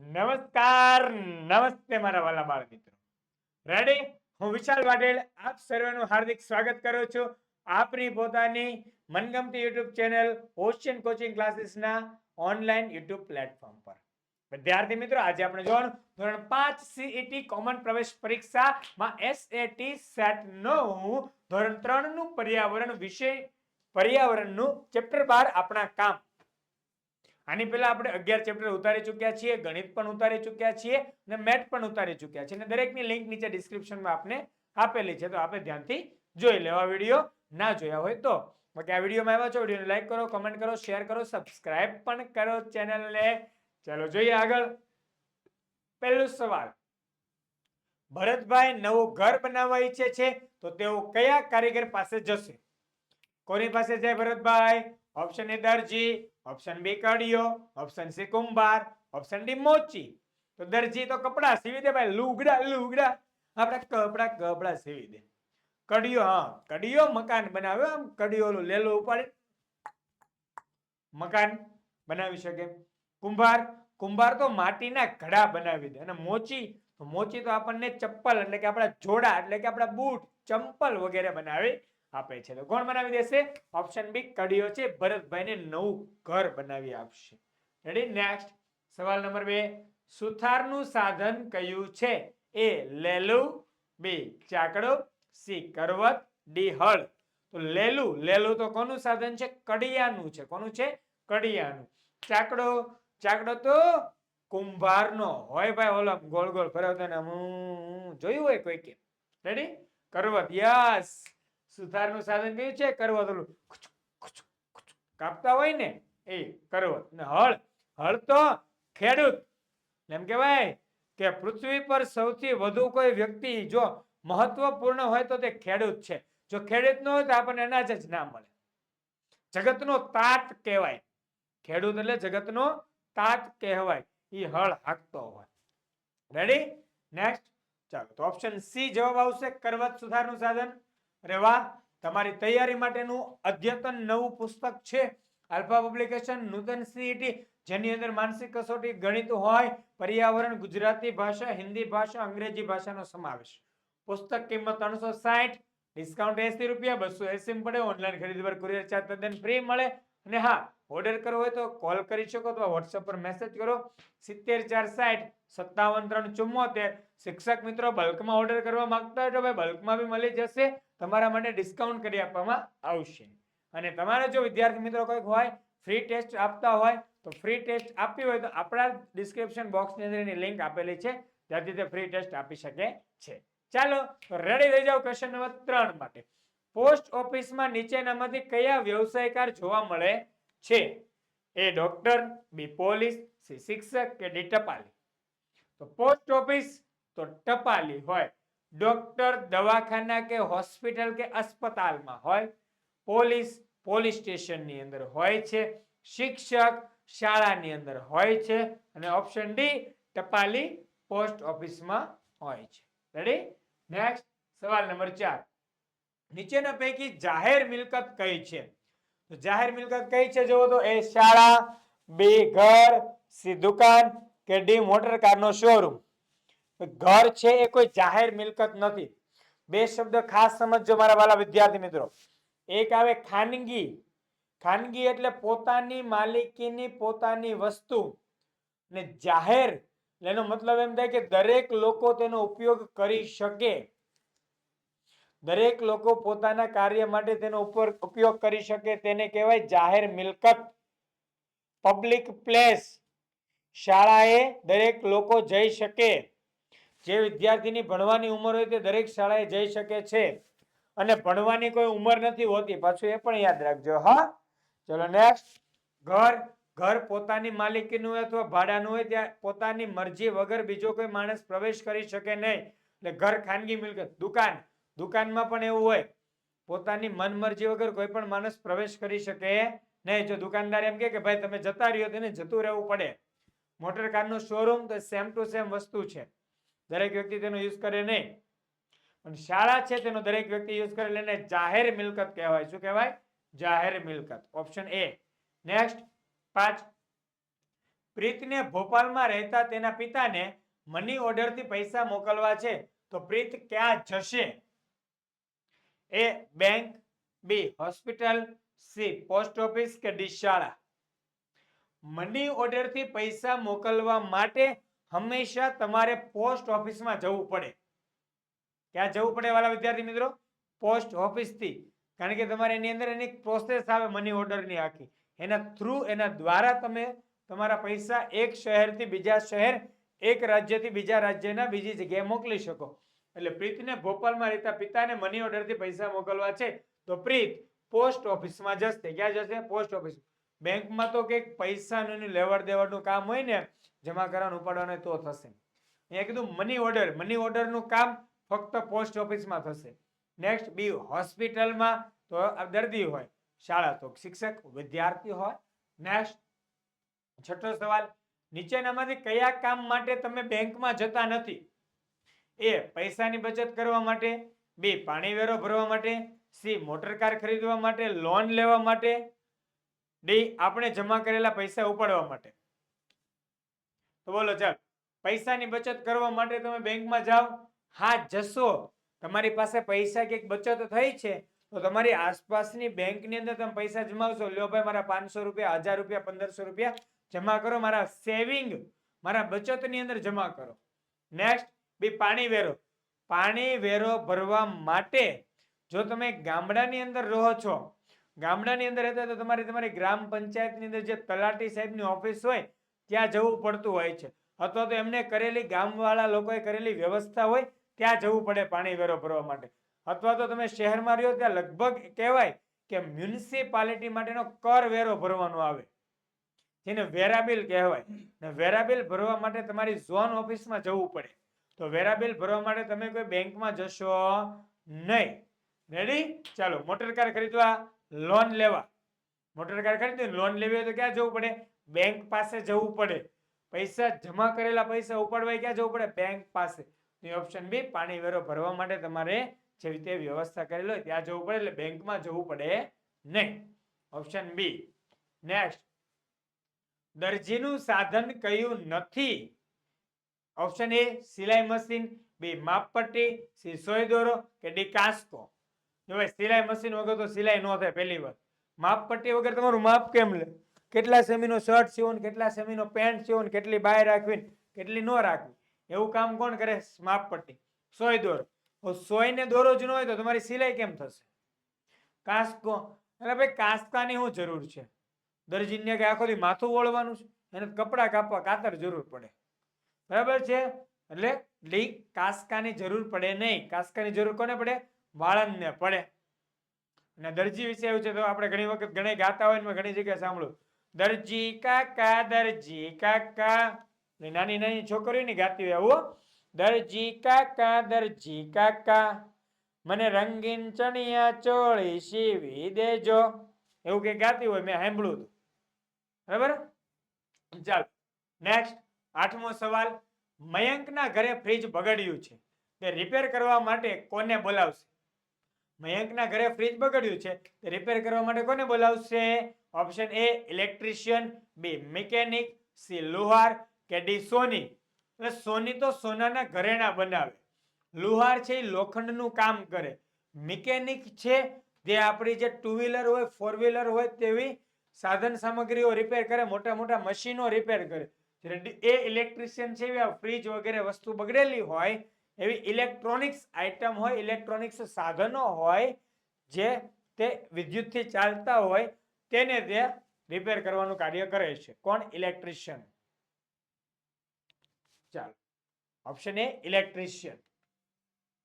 નમસ્કાર, નમસ્તે મારા વાલા બાળ મિત્રો. રેડી હું વિશાલ વાઢેલ આપ સર્વેનું હાર્દિક સ્વાગત કરું છું આપની પોતાની મનગમતી યુટ્યુબ ચેનલ ઓશિયન કોચિંગ ક્લાસીસના ઓનલાઈન યુટ્યુબ પ્લેટફોર્મ પર. વિદ્યાર્થી મિત્રો, આજે આપણે જોવાનું ધોરણ પાંચ સીઈટી કોમન પ્રવેશ પરીક્ષામાં એસએટી સેટનું ધોરણ ત્રણનું પર્યાવરણ વિષય પર્યાવરણનું ચેપ્ટર બાર આપણા કામ. આની પહેલા આપણે અગિયાર ચેપ્ટર ઉતારી ચૂક્યા છીએ, ગણિત પણ ઉતારી ચૂક્યા છીએ અને મેથ પણ ઉતારી ચૂક્યા છીએ. અને દરેકની લિંક નીચે ડિસ્ક્રિપ્શનમાં આપને આપેલી છે, તો આપણે ધ્યાનથી જોઈ લેવા વીડિયો ના જોયા હોય તો. બાકી આ વિડીયોમાં આવ્યા છો વિડીયોને લાઈક કરો કમેન્ટ કરો શેર કરો સબસ્ક્રાઇબ પણ કરો ચેનલને ચાલો જોઈએ આગળ. પહેલો સવાલ. ભરતભાઈ નવું ઘર બનાવવા ઈચ્છે છે, તો તેઓ કયા કારીગર પાસે જશે? કોની પાસે જાય ભરતભાઈ? ઓપ્શન એ દરજી ઓપ્શન બી કડિયો ઓપ્શન સી કુંભાર ઓપ્શન ડી મોચી. તો દરજી તો કપડા સીવી દે ભાઈ, લુગડા લુગડા. આપણે કપડા કપડા સીવી દે. કડિયો, હા, કડિયો મકાન બનાવ્યો, આમ કડિયો ઓલું લેલો ઉપાડી મકાન બનાવી શકે. કુંભાર કુંભાર તો માટીના ઘડા બનાવી દે. અને મોચી મોચી તો આપણને ચપ્પલ, એટલે કે આપણા જોડા, એટલે કે આપણા બૂટ, ચંપલ વગેરે બનાવી. આપે છે. તો કોણ બનાવી દેશે? ઓપ્શન બી કડીઓ છે. ભરતભાઈને નવું ઘર બનાવી આપશે. રેડી નેક્સ્ટ સવાલ નંબર બે. સુથારનું સાધન કયું છે? એ, લેલું, બી, ચાકડો, સી, કરવત, ડી, હળ. તો લેલું લેલું તો કોનું સાધન છે? કડિયાનું છે. કોનું છે? કડિયાનું ચાકડો ચાકડો તો કુંભારનો. હોય ભાઈ, ઓલો આમ ગોળ ગોળ ફરાવતા ને હું જોયું હોય કોઈ કે? રેડી કરવત. યસ સુથારનું સાધન કયું છે કરવત ઓલું કાપતા હોય ને એ કરવત. ને હળ હળ તો ખેડૂત. એમ કહેવાય કે પૃથ્વી પર સૌથી વધુ કોઈ વ્યક્તિ જો મહત્વપૂર્ણ હોય તો તે ખેડૂત છે. જો ખેડૂત ન હોય તો આપણને અનાજ જ ના મળે. જગતનો તાત કહેવાય. ખેડૂત એટલે જગતનો તાત કહેવાય. એ હળ હાંકતો હોય. રેડી નેક્સ્ટ ચાલો, તો ઓપ્શન સી જવાબ આવશે. કરવત સુધારનું સાધન. અરે વાહ, તમારી તૈયારી માટેનું અદ્યતન નવું પુસ્તક છે. આલ્ફા પબ્લિકેશન નૂતન સીઈટી જેની અંદર માનસિક કસોટી ગણિત હોય, પર્યાવરણ, ગુજરાતી ભાષા, હિન્દી ભાષા, અંગ્રેજી ભાષાનો સમાવેશ. પુસ્તક કિંમત ત્રણસો સાઠ, ડિસ્કાઉન્ટ એસી રૂપિયા, બસો એસી પડે, ઓનલાઈન ખરીદી પર કુરિયર ચાર્જ તદ્દન ફ્રી મળે. અને હા, ઓર્ડર કરવો હોય તો કોલ કરી શકો અથવા વોટ્સએપ પર મેસેજ કરો. સિત્તેર ચાર સાઠ, સત્તાવન ત્રણ ચુમ્મોતેર. શિક્ષક મિત્રો, બલ્કમાં ઓર્ડર કરવા માંગતા હોય તો ભાઈ બલ્કમાં બી મળી જશે. તમારા માટે ડિસ્કાઉન્ટ કરી આપવામાં આવશે. અને તમારે જો વિદ્યાર્થી મિત્રો કોઈક હોય ફ્રી ટેસ્ટ આપતા હોય, તો ફ્રી ટેસ્ટ આપવી હોય તો આપણા ડિસ્ક્રિપ્શન બોક્સની અંદર એની લિંક આપેલી છે. ત્યાંથી તે ફ્રી ટેસ્ટ આપી શકે છે. ચાલો રેડી થઈ જાઓ ક્વેશ્ચન નંબર ત્રણ માટે. પોસ્ટ ઓફિસમાં નીચેનામાંથી કયા વ્યવસાયકાર જોવા મળે છે? A doctor B police C શિક્ષક કે ડી ટપાલી? તો પોસ્ટ ઓફિસ તો ટપાલી હોય. ડોક્ટર દવાખાના કે હોસ્પિટલ કે અસ્પતાલમાં હોય, પોલીસ પોલીસ સ્ટેશનની અંદર હોય છે, શિક્ષક શાળાની અંદર હોય છે અને ઓપ્શન ડી, ટપાલી પોસ્ટ ઓફિસમાં હોય છે. રેડી નેક્સ્ટ સવાલ નંબર ચાર. નીચેના પૈકી જાહેર મિલકત કઈ છે? તો જાહેર મિલકત કઈ છે જુઓ તો એ શાળા, બી ઘર, સી દુકાન કે ડી મોટર કારનો શોરૂમ ઘર છે એ કોઈ જાહેર મિલકત નથી. બે શબ્દ ખાસ સમજજો મારા વાલા વિદ્યાર્થી મિત્રો. એક આવે ખાનગી. ખાનગી એટલે પોતાની માલિકીની પોતાની વસ્તુ ને જાહેર. એનો મતલબ એમ થાય કે દરેક લોકો તેનો ઉપયોગ કરી શકે. દરેક લોકો પોતાના કાર્ય માટે તેનો ઉપર ઉપયોગ કરી શકે. તેને કહેવાય જાહેર મિલકત. Public place. શાળાએ દરેક લોકો જઈ શકે. જે વિદ્યાર્થીની ભણવાની ઉંમર હોય તે દરેક શાળાએ જઈ શકે છે. અને ભણવાની કોઈ ઉંમર નથી હોતી. પાછું એ પણ યાદ રાખજો, હા? ચલો નેક્સ્ટ ઘર ઘર પોતાની માલિકીનું હોય અથવા ભાડાનું હોય ત્યાં પોતાની મરજી વગર બીજો કોઈ માણસ પ્રવેશ કરી શકે નહીં. એટલે ઘર ખાનગી મિલકત, દુકાન. દુકાનમાં પણ એવું હોય, પોતાની મનમરજી વગર કોઈ પણ માણસ પ્રવેશ કરી શકે નહીં. જો દુકાનદાર એમ કે ભાઈ, તમે જતા રહ્યો તેને જતું રહેવું પડે. મોટર કારનું શોરૂમ તો સેમ ટુ સેમ વસ્તુ છે. દરેક વ્યક્તિ તેનો યુઝ કરે નહીં. પણ શાળા છે તેનો દરેક વ્યક્તિ યુઝ કરે એટલે જાહેર મિલકત કહેવાય. શું કહેવાય? જાહેર મિલકત. ઓપ્શન એ નેક્સ્ટ પાંચ. પ્રીતને ભોપાલમાં રહેતા તેના પિતાને મની ઓર્ડરથી પૈસા મોકલવા છે તો પ્રીત ક્યાં જશે? A bank B hospital C post office કે ડી શાળા? મની ઓર્ડરથી પૈસા મોકલવા માટે હંમેશા તમારે પોસ્ટ ઓફિસમાં જવું પડે. ક્યાં જવું પડે વાલા વિદ્યાર્થી મિત્રો? પોસ્ટ ઓફિસથી. કારણ કે તમારે એની અંદર એની પ્રોસેસ આવે મની ઓર્ડરની આખી. એના થ્રુ એના દ્વારા તમે તમારા પૈસા એક શહેરથી બીજા શહેર, એક રાજ્યથી બીજા રાજ્યના બીજી જગ્યાએ મોકલી શકો. એટલે પ્રીતને ભોપાલમાં રહેતા પિતાને મની ઓર્ડરથી પૈસા મોકલવા છે, તો પ્રીત, પોસ્ટ ઓફિસમાં જશે. ક્યાં જશે? Post office. બેંકમાં તો કંઈક પૈસાનું લેવડ દેવડનું કામ હોય ને જમા કરવાનું ઉપાડવાનું તો થશે. અહીંયા કીધું, મની ઓર્ડર. મની ઓર્ડરનું કામ ફક્ત પોસ્ટ ઓફિસમાં થશે. નેક્સ્ટ બી હોસ્પિટલમાં તો દર્દી હોય, શાળા તો શિક્ષક, વિદ્યાર્થી હોય. નેક્સ્ટ છઠ્ઠો સવાલ, નીચેનામાંથી કયા કામ માટે તમે બેંકમાં જતા નથી? એ, પૈસાની બચત કરવા માટે, બી, પાણી વેરો ભરવા માટે, સી, મોટર કાર ખરીદવા માટે, લોન લેવા માટે, ડી, આપણે જમા કરેલા પૈસા ઉપાડવા માટે. તો બોલો, ચાલ. પૈસાની બચત કરવા માટે તમે બેંકમાં જાઓ, હા, જશો. તમારી પાસે પૈસા કંઈક બચત થઈ છે, તો તમારી આસપાસની બેંકની અંદર તમે પૈસા જમાવશો. લ્યો ભાઈ, મારા પાંચસો રૂપિયા, હજાર રૂપિયા, પંદરસો રૂપિયા જમા કરો. મારા સેવિંગ, મારા બચતની અંદર જમા કરો. નેક્સ્ટ, બી પાણી વેરો. પાણી વેરો ભરવા માટે જો તમે ગામડાની અંદર રહો છો, ગામડાની અંદર રહેતા તો તમારે તમારી ગ્રામ પંચાયતની અંદર જે તલાટી સાહેબની ઓફિસ હોય ત્યાં જવું પડતું હોય છે. અથવા તો એમને કરેલી ગામવાળા લોકોએ કરેલી વ્યવસ્થા હોય, ત્યાં જવું પડે પાણી વેરો ભરવા માટે. અથવા તો તમે શહેરમાં રહ્યો ત્યાં લગભગ કહેવાય કે મ્યુનિસિપાલિટી માટેનો કર વેરો ભરવાનો આવે. જેને વેરાબિલ કહેવાય. ને વેરાબિલ ભરવા માટે તમારી ઝોન ઓફિસમાં જવું પડે. તો વેરાબિલ ભરવા માટે તમે કોઈ બેંકમાં જશો નહીં. રેડી ચાલો, મોટર કાર ખરીદવા લોન લેવા. મોટર કાર ખરીદવી લોન લેવી હોય તો ક્યાં જવું પડે? બેંક પાસે જવું પડે. પૈસા જમા કરેલા પૈસા ઉપાડવા ક્યાં જવું પડે? બેંક પાસે. ઓપ્શન બી પાણી વેરો ભરવા માટે તમારે જેવી રીતે વ્યવસ્થા કરેલી હોય ત્યાં જવું પડે, એટલે બેંકમાં જવું પડે નહીં. ઓપ્શન બી નેક્સ્ટ દરજીનું સાધન કયું નથી? ઓપ્શન એ સિલાઈ મશીન. બી માપપટ્ટી. સી સોય દોરો કે ડી કાસ્કો જો સિલાઈ મશીન વગર તો સિલાઈ ન થાય, પહેલી વાર માપપટ્ટી વગર તમારું માપ કેમ લે? કેટલા સેમીનો શર્ટ સીવો ને કેટલા સેમીનો પેન્ટ સીવો ને કેટલી બાય રાખવી કેટલી ન રાખવી? એવું કામ કોણ કરે? માપપટ્ટી સોય દોરો. સોયને દોરો જ ન હોય તો તમારી સિલાઈ કેમ થશે? કાસ્કો. એટલે ભાઈ, કાસ્કાની શું જરૂર છે? દરજીને કે આખો માથું વળવાનું છે. એને કપડાં કાપવા કાતર જરૂર પડે. બરાબર છે? એટલે લી કાસ્કાની જરૂર પડે નહીં. કાસ્કાની જરૂર કોને પડે? વાળંદને પડે. અને દરજી વિશે એવું છે તો આપણે ઘણી વખત ઘણી ગાતા હોય ને ઘણી જગ્યાએ સાંભળ્યું દરજી કાકા દરજી કાકા. નાની નાની છોકરીઓ ની ગાતી હોય, આવું. દરજી કાકા દરજી કાકા. મને રંગીન ચણિયા ચોળી સીવી દેજો. એવું કે ગાતી હોય, મેં સાંભળ્યું હતું. બરાબર? ચાલો નેક્સ્ટ આઠમો સવાલ. મયંકના ઘરે ફ્રીજ બગડ્યું છે. તે રિપેર કરવા માટે કોને બોલાવશે? મયંકના ઘરે ફ્રીજ બગડ્યું છે. તે રિપેર કરવા માટે કોને બોલાવશે? Option A electrician, B mechanic, C લુહાર, કે ડી સોની. એટલે સોની તો સોનાના ઘરેણા બનાવે. લુહાર છે એ લોખંડનું કામ કરે. મિકેનિક છે જે આપણી જે ટુ વ્હીલર હોય ફોર વ્હીલર હોય તેવી સાધન સામગ્રીઓ રિપેર કરે, મોટા મોટા મશીનો રિપેર કરે. એ ઇલેક્ટ્રિશિયન છે એવી ફ્રીજ વગેરે વસ્તુ બગડેલી હોય, એવી ઇલેક્ટ્રોનિક્સ આઇટમ હોય ઇલેક્ટ્રોનિક્સ સાધનો હોય, જે તે વિદ્યુતથી ચાલતા હોય તેને તે રિપેર કરવાનું કાર્ય કરે છે. કોણ? ઇલેક્ટ્રિશિયન ચાલો. ઓપ્શન એ ઇલેક્ટ્રિશિયન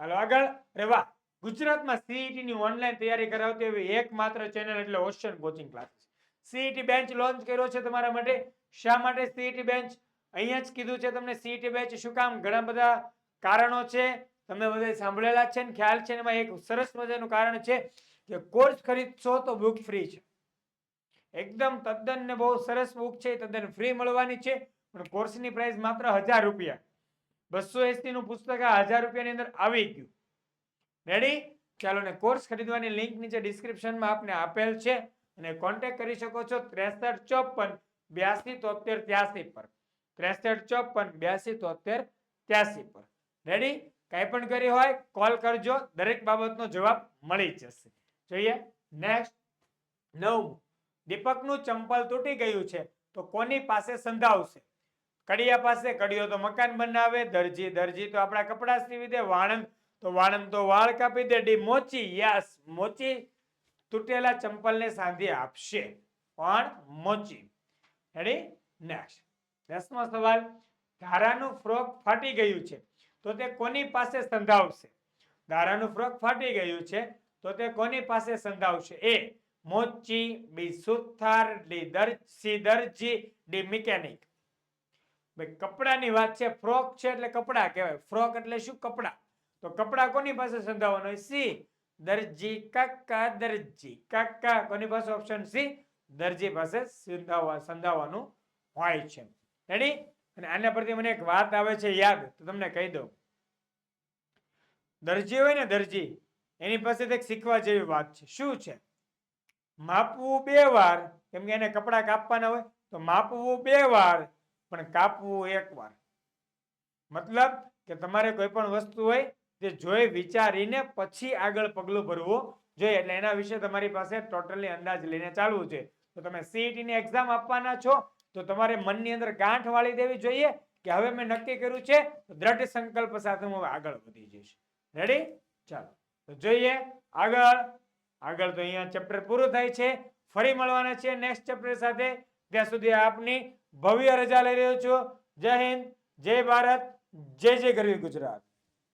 હાલો, આગળ રેવા ગુજરાતમાં સીઈટી ની ઓનલાઈન તૈયારી કરાવતી એવી એકમાત્ર ચેનલ એટલે Ocean coaching classes CET bench launch કર્યો છે તમારા માટે. શા માટે સીઈટી બેન્ચ અહીંયા જ કીધું છે તમને સીઈટી બેન્ચ શું કામ? ઘણા બધા કારણો છે. તમે બધા સાંભળેલા છે ને ખ્યાલ છે એમાં એક સરસ મજાનું કારણ છે કે કોર્સ ખરીદશો તો બુક ફ્રી છે. એકદમ તદ્દન ને બહુ સરસ બુક છે તદ્દન ફ્રી મળવાની છે, પણ કોર્સની પ્રાઇસ માત્ર હજાર રૂપિયા. બસો એસી નું પુસ્તક આ હજાર રૂપિયાની અંદર આવી ગયું. રેડી ચાલો ને કોર્સ ખરીદવાની લિંક નીચે ડિસ્ક્રિપ્શનમાં આપને આપેલ છે, અને કોન્ટેક્ટ કરી શકો છો ત્રેસઠ ચોપન બ્યાસી તોતેર ત્યાસી પર. ત્રેસઠ ચોપન બ્યાસી તોતેર ત્યાસી પર. રેડી કાંઈ પણ કરી હોય કોલ કરજો. દરેક બાબતનો જવાબ મળી જશે. જોઈએ. નેક્સ્ટ નવમું. દીપકનું ચંપલ તૂટી ગયું છે, તો કોની પાસે સંધાવશે? કડિયા પાસે, કડિયો તો મકાન બનાવે, દરજી દરજી તો આપણા કપડા સીવી દે, વાણંદ તો વાણંદ તો વાળ કાપી દે, ડી મોચી, યસ, મોચી તૂટેલા ચંપલને સાંધી આપશે, પણ મોચી. રેડી નેક્સ્ટ દસમો સવાલ, ધારાનું ફ્રોક ફાટી ગયું છે, તો તે કોની પાસે સંધાવશે? ધારાનું ફ્રોક ફાટી ગયું છે, તો તે કોની પાસે સંધાવશે? એ મોચી બી સુથાર ડી સી દરજી, ડી મિકેનિક. ભાઈ, કપડાની વાત છે, ફ્રોક છે એટલે કપડા કહેવાય. ફ્રોક એટલે શું? કપડા. તો કપડા કોની પાસે સંધાવવાનો હોય? સી દરજી કાકા દરજી. કાકા કોની પાસે ઓપ્શન સી દરજી પાસે સંધાવવા, સંધાવવાનું હોય છે. રેડી અને આના પરથી મને એક વાત આવે છે યાદ, તો તમને કહી દઉં. દરજી હોય ને દરજી, એની પાસે એક શીખવા જેવી વાત છે. શું છે? માપવું બે વાર. કેમ કે એને કપડા કાપવાના હોય, તો માપવું બે વાર, પણ કાપવું એક વાર. મતલબ કે તમારે કોઈ પણ વસ્તુ હોય, તે જોઈ વિચારીને પછી આગળ પગલું ભરવું જોઈએ. એટલે એના વિશે તમારી પાસે ટોટલી અંદાજ લઈને ચાલવું છે. તો તમે CET ની એક્ઝામ આપવાના છો, તો તમારે મનની અંદર ગાંઠ વાળી દેવી જોઈએ કે હવે મેં નક્કી કર્યું છે દ્રઢ સંકલ્પ સાથે હું આગળ વધી જઈશ. રેડી ચાલો. તો જોઈએ આગળ. આગળ તો અહીંયા ચેપ્ટર પૂરું થાય છે. ફરી મળવાના છે નેક્સ્ટ ચેપ્ટર સાથે. ત્યાં સુધી આપની ભવ્ય રજા લઈ રહ્યો છું. જય હિન્દ, જય ભારત, જય જય ગરવી ગુજરાત.